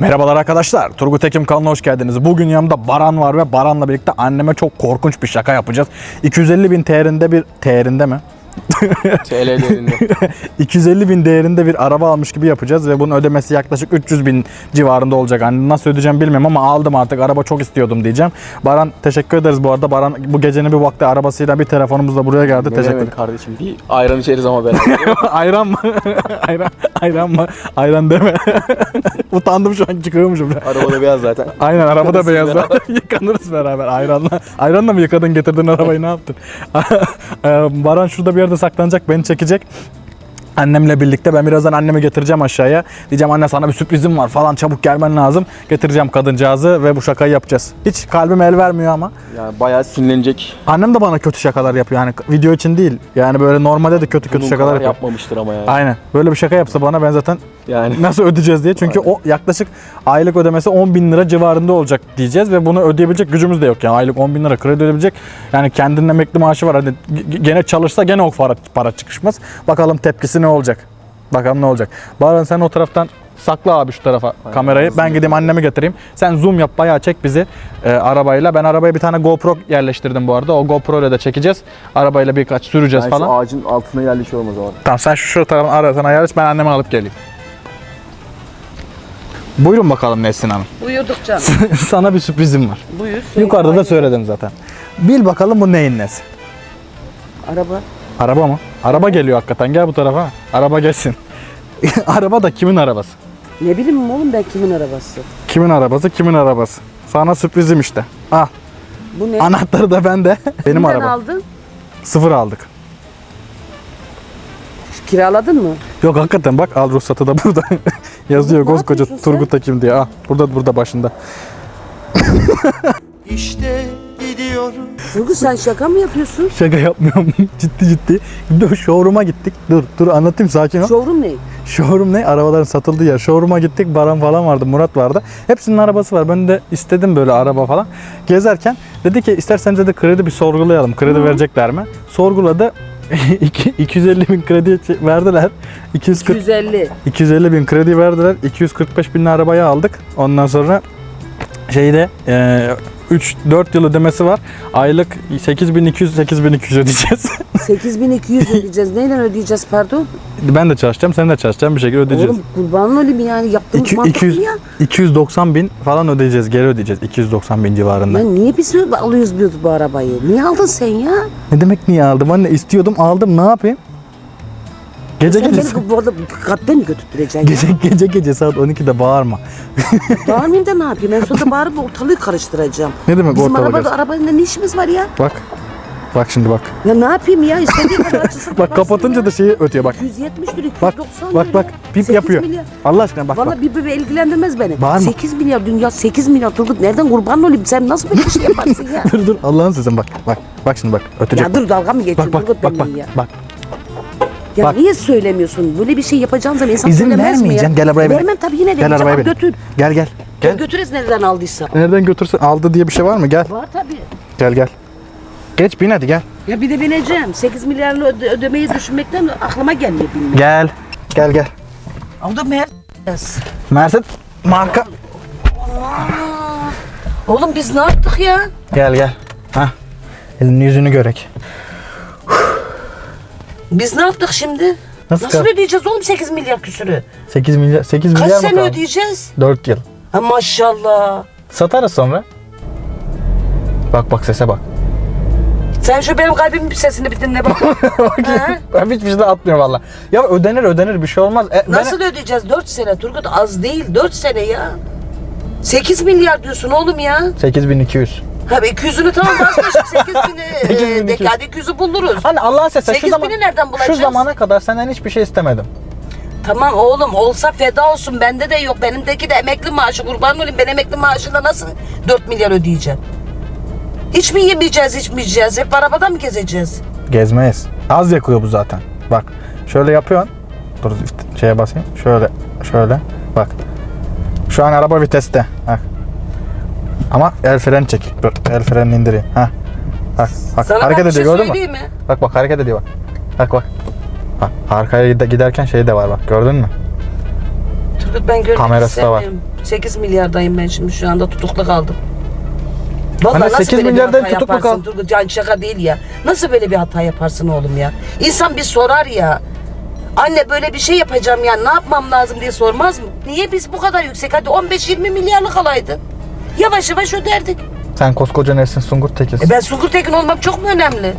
Merhabalar arkadaşlar. Turgut Ekim kanalına hoş geldiniz. Bugün yanımda Baran var ve Baran'la birlikte anneme çok korkunç bir şaka yapacağız. 250 bin TL'inde bir... TL'inde mi? TL'lerinde. 250 bin değerinde bir araba almış gibi yapacağız ve bunun ödemesi yaklaşık 300 bin civarında olacak. Hani nasıl ödeyeceğim bilmiyorum ama aldım artık. Araba çok istiyordum diyeceğim. Baran teşekkür ederiz bu arada. Baran bu gecenin bir vakti arabasıyla bir telefonumuzla buraya geldi. ne teşekkür demek kardeşim? Bir ayran içeriz ama beraber. ayran mı? ayran, ayran mı? Ayran deme. Utandım şu an çıkıyormuşum. Arabada beyaz zaten. Aynen araba da beyaz beraber. zaten. Yıkanırız beraber ayranla. Ayranla mı yıkadın getirdin arabayı ne yaptın? Ee, Baran şurada bir yerde saklanacak beni çekecek. Annemle birlikte ben birazdan annemi getireceğim aşağıya. Diyeceğim anne sana bir sürprizim var falan çabuk gelmen lazım. Getireceğim kadıncağızı ve bu şakayı yapacağız. Hiç kalbim el vermiyor ama. Yani bayağı sinirlenecek. Annem de bana kötü şakalar yapıyor. Yani video için değil. Yani böyle normalde de kötü kötü Bunun şakalar kadar yapıyor. yapmamıştır ama yani. Aynen. Böyle bir şaka yapsa bana ben zaten Yani nasıl ödeyeceğiz diye. Çünkü o yaklaşık aylık ödemesi 10 bin lira civarında olacak diyeceğiz ve bunu ödeyebilecek gücümüz de yok. Yani aylık 10 bin lira kredi ödeyebilecek. Yani kendinin emekli maaşı var. Hadi gene çalışsa gene o para, para çıkışmaz. Bakalım tepkisi ne olacak. Bakalım ne olacak. Baran sen o taraftan sakla abi şu tarafa kamerayı. Ben gideyim annemi getireyim. Sen zoom yap bayağı çek bizi e, arabayla. Ben arabaya bir tane GoPro yerleştirdim bu arada. O GoPro ile de çekeceğiz. Arabayla birkaç süreceğiz ben falan. şu ağacın altına yerleşiyorum o zaman. Tamam sen şu, şu tarafın arasına ayarlaş ben annemi alıp geleyim. Buyurun bakalım Nesrin Hanım. Buyurduk canım. Sana bir sürprizim var. Buyur. Yukarıda da söyledim zaten. Bil bakalım bu neyin nesi? Araba. Araba mı? Araba geliyor hakikaten gel bu tarafa. Araba gelsin. araba da kimin arabası? Ne bileyim oğlum ben kimin arabası? Kimin arabası kimin arabası? Sana sürprizim işte. Al. Bu ne? Anahtarı da bende. Benim Kimden araba. aldın? Sıfır aldık. Kiraladın mı? Yok hakikaten bak al ruhsatı da burada. Yazıyor koskoca? Turgut Ekim diye. Al burada burada başında. İşte gidiyorum. Turgut sen şaka mı yapıyorsun? Şaka yapmıyorum. ciddi ciddi. Dur showroom'a gittik. Dur dur anlatayım sakin ol. Showroom ne? Showroom ne? Arabaların satıldığı yer. Showroom'a gittik. Baran falan vardı. Murat vardı. Hepsinin arabası var. Ben de istedim böyle araba falan. Gezerken dedi ki isterseniz de kredi bir sorgulayalım. Kredi verecekler mi? Sorguladı. İki- 250 bin kredi verdiler. 240, 250. 250 bin kredi verdiler. 245 bin arabayı aldık. Ondan sonra şeyde e, 3-4 yıl ödemesi var. Aylık 8200 8200 ödeyeceğiz. 8200 ödeyeceğiz. Neyle ödeyeceğiz pardon? ben de çalışacağım, sen de çalışacaksın. Bir şekilde ödeyeceğiz. Oğlum kurban olayım yani yaptığımız İki- mantıklı 200 ya. 290 bin falan ödeyeceğiz, geri ödeyeceğiz. 290 bin civarında. Ya niye biz alıyoruz bu arabayı? Niye aldın sen ya? Ne demek niye aldım anne? istiyordum aldım ne yapayım? Gece sen gece beni bu arada katte mi götürteceksin? gece gece gece saat 12'de bağırma. Bağırmayayım da ne yapayım? En sonunda bağırıp ortalığı karıştıracağım. Ne demek Bizim ortalığı arabada arabayla ne işimiz var ya? Bak. Bak şimdi bak. Ya ne yapayım ya? İstediğin kadar açılsın. Bak kapatınca da şeyi ötüyor bak. 270 lira, 290 Bak bak bak bip 8 yapıyor. milyar. Allah aşkına bak Valla bak. bir bebe ilgilendirmez beni. Bağırma. 8 milyar dünya 8 milyar Turgut nereden kurban olayım sen nasıl böyle bir şey yaparsın ya? Dur dur Allah'ın sözüm bak. Bak bak şimdi bak ötecek. ya dur dalga mı geçiyorsun bak bak Turgut bak bak. benimle ya? Bak. Ya bak. niye söylemiyorsun? Böyle bir şey yapacağın zaman insan İzin söylemez mi ya? vermeyeceğim. Gel arabaya. Vermem tabii yine Gel vereceğim. arabaya Al. Götür. Gel gel. Gel. Götürürüz nereden aldıysa. Nereden götürsün? Aldı diye bir şey var mı? Gel. Var tabii. Gel gel. Geç bin hadi gel. Ya bir de bineceğim. 8 milyarlı öde- ödemeyi düşünmekten aklıma gelmiyor bilmiyorum. Gel. Gel gel. O da Mercedes. Mercedes marka. Oğlum biz ne yaptık ya? Gel gel. Hah. Elini yüzünü görek. Biz ne yaptık şimdi? Nasıl Nasıl kal- ödeyeceğiz oğlum 8 milyar küsürü? 8 milyar 8 Kaç milyar mı sene kaldı? ödeyeceğiz? 4 yıl. Ha maşallah. Satarız sonra. Bak bak sese bak. Sen şu benim kalbimin sesini bir dinle bak. Ha? ben hiçbir şey de valla. Ya ödenir ödenir bir şey olmaz. E, ben- Nasıl ödeyeceğiz? 4 sene Turgut az değil 4 sene ya. 8 milyar diyorsun oğlum ya. 8200. Ha 200'ünü tamam vazgeçtik 8 bini. 8.200. Dekade 200'ü buluruz. Hani Allah'ın sesi şu 8 zaman bini nereden şu bulacağız? zamana kadar senden hiçbir şey istemedim. Tamam oğlum olsa feda olsun bende de yok. Benimdeki de emekli maaşı kurban olayım. Ben emekli maaşıyla nasıl 4 milyar ödeyeceğim? Hiç mi yemeyeceğiz, içmeyeceğiz? Hep arabada mı gezeceğiz? Gezmeyiz. Az yakıyor bu zaten. Bak şöyle yapıyorsun. Dur şeye basayım. Şöyle şöyle. Bak. Şu an araba viteste. Bak. Ama el freni çek. El frenini indireyim. Ha. Bak, bak Sana hareket bir şey ediyor gördün mü? mi? Bak bak hareket ediyor bak. Bak bak. Bak arkaya gide- giderken şey de var bak gördün mü? Turgut ben görmek Kamerası da var. istemiyorum. 8 milyardayım ben şimdi şu anda tutuklu kaldım. Vallahi nasıl 8 böyle bir milyardayım, hata tutuklu kal. Turgut? Yani şaka değil ya. Nasıl böyle bir hata yaparsın oğlum ya? İnsan bir sorar ya. Anne böyle bir şey yapacağım ya ne yapmam lazım diye sormaz mı? Niye biz bu kadar yüksek? Hadi 15-20 milyarlık alaydın. Yavaş yavaş öderdik. Sen koskoca Nesin Sungur Tekiz. E ben Sungur Tekin olmam çok mu önemli?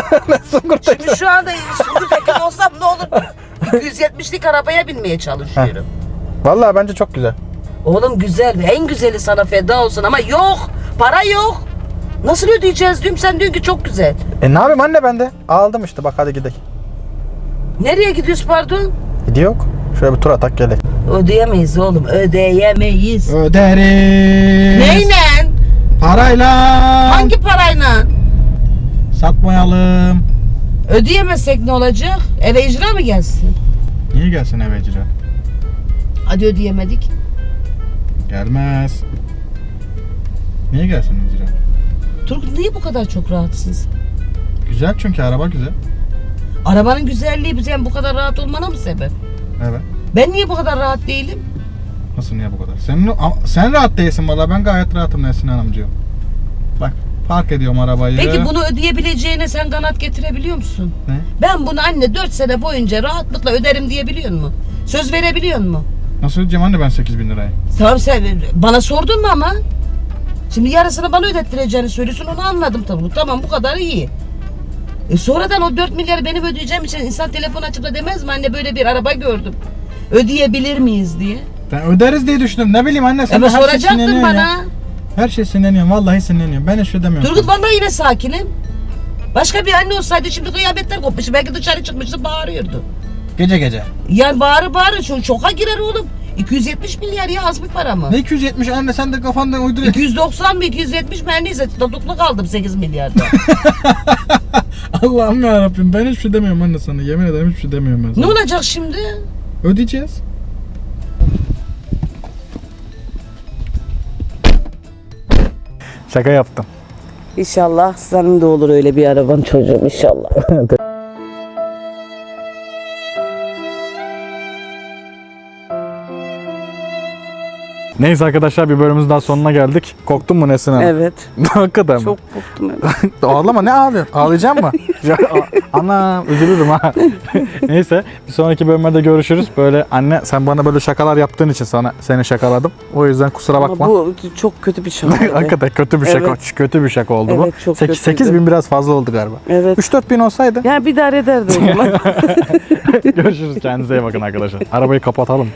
Sungur Tekiz. Şimdi şu anda Sungur Tekin olsam ne olur? 270'lik arabaya binmeye çalışıyorum. Vallahi bence çok güzel. Oğlum güzel en güzeli sana feda olsun ama yok. Para yok. Nasıl ödeyeceğiz diyorum sen diyorsun ki çok güzel. E ne yapayım anne ben de? Aldım işte bak hadi gidelim. Nereye gidiyoruz pardon? Gidiyor yok. Şöyle bir tur atak gidelim. Ödeyemeyiz oğlum ödeyemeyiz. Öderiz. Neyle? Parayla. Hangi parayla? Satmayalım. Ödeyemezsek ne olacak? Eve icra mı gelsin? Niye gelsin eve icra? Hadi ödeyemedik. Gelmez. Niye gelsin icra? Turgut niye bu kadar çok rahatsın sen? Güzel çünkü araba güzel. Arabanın güzelliği bize bu kadar rahat olmana mı sebep? Evet. Ben niye bu kadar rahat değilim? Nasıl niye bu kadar? Sen, sen rahat değilsin valla ben gayet rahatım Nesin Hanımcığım. Bak park ediyorum arabayı. Peki bunu ödeyebileceğine sen kanat getirebiliyor musun? Ne? Ben bunu anne 4 sene boyunca rahatlıkla öderim diyebiliyor mu? Söz verebiliyor mu? Nasıl ödeyeceğim anne ben 8 bin lirayı? Tamam sen bana sordun mu ama? Şimdi yarısını bana ödettireceğini söylüyorsun onu anladım tabii. Tamam bu kadar iyi. E sonradan o 4 milyarı benim ödeyeceğim için insan telefon açıp da demez mi anne böyle bir araba gördüm. Ödeyebilir miyiz diye. Ben öderiz diye düşündüm. Ne bileyim anne sen Ama de her şey soracaktın sinirleniyorsun bana. ya. Her şey sinirleniyorum. Vallahi sinirleniyorum. Ben hiç ödemiyorum. Turgut vallahi yine sakinim. Başka bir anne olsaydı şimdi kıyametler kopmuş. Belki dışarı çıkmıştı bağırıyordu. Gece gece. Yani bağırı bağırı şu şoka girer oğlum. 270 milyar ya az bir para mı? Ne 270 anne sen de kafandan uyduruyorsun. 290 mı 270 mi her neyse tutuklu kaldım 8 milyarda. Allah'ım ya Rabbim ben hiçbir şey demiyorum anne sana. Yemin ederim hiçbir şey demiyorum ben ne sana. olacak şimdi? Ödeyeceğiz. Şaka yaptım. İnşallah senin de olur öyle bir araban çocuğum inşallah. Neyse arkadaşlar bir bölümümüzün daha sonuna geldik. Korktun mu Nesin Hanım? evet. Hakikaten mi? Çok korktum evet. Ağlama ne ağlıyorsun? Ağlayacak mı? Ya, a- Anam üzülürüm ha. Neyse bir sonraki bölümlerde görüşürüz. Böyle anne sen bana böyle şakalar yaptığın için sana seni şakaladım. O yüzden kusura bakma. Ama bu çok kötü bir şaka. Hakikaten kötü bir şaka. Evet. Kötü bir şaka oldu Evet, bu. çok 8, kötüydü. bin biraz fazla oldu galiba. Evet. 3-4 bin olsaydı. Yani bir idare ederdi o zaman. Görüşürüz. Kendinize iyi bakın arkadaşlar. Arabayı kapatalım.